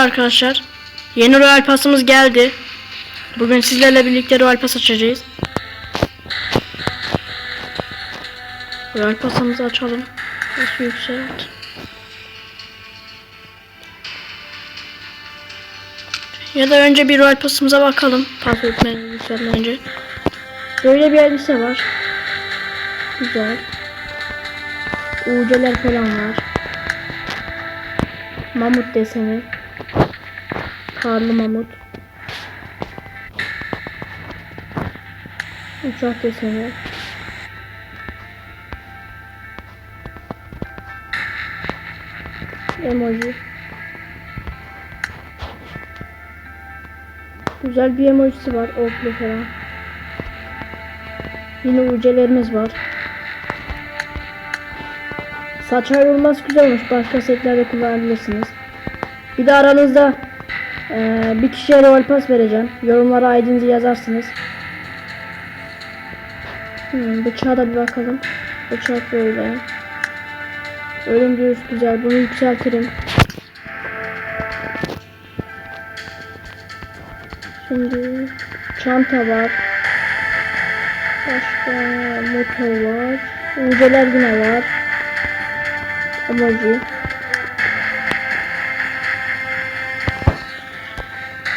arkadaşlar. Yeni Royal Pass'ımız geldi. Bugün sizlerle birlikte Royal Pass açacağız. Royal Pass'ımızı açalım. Nasıl yükselt? Ya da önce bir Royal Pass'ımıza bakalım. Pas etmeden önce. Böyle bir elbise var. Güzel. Uceler falan var. Mamut deseni. Karlı mamut. Uçak deseni. Emoji. Güzel bir emojisi var. Oklu falan. Yine ucelerimiz var. Saç ayrılması güzel olmuş. Başka setlerde kullanabilirsiniz. Bir de aranızda eee, bir kişiye rol pas vereceğim. Yorumlara ID'nizi yazarsınız. Hmm, bıçağa da bir bakalım. Bıçak böyle. Ölüm göğüs güzel. Bunu yükseltirim. Şimdi çanta var. Başka motor var. Uceler yine var. Emoji.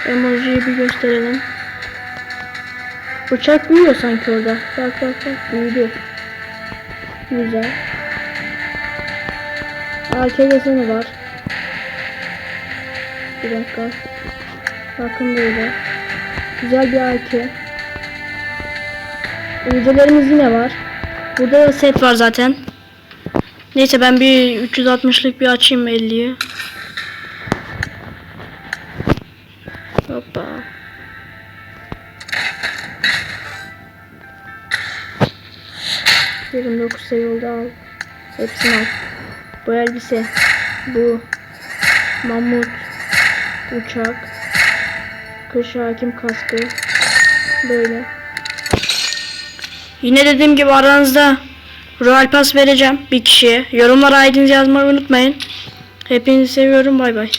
Emojiyi bir gösterelim. Bıçak büyüyor sanki orada. Bak bak bak büyüdü. Güzel. AK deseni var. Bir dakika. Bakın böyle. Güzel bir AK. Ucularımız yine var. Burada da set var zaten. Neyse ben bir 360'lık bir açayım 50'yi. Hoppa. Yirmi dokuz sayıldı al. Hepsini al. Bu elbise. Bu. Mamut. Uçak. Kış hakim kaskı. Böyle. Yine dediğim gibi aranızda Royal Pass vereceğim bir kişiye. Yorumlara ID'nizi yazmayı unutmayın. Hepinizi seviyorum. Bay bay.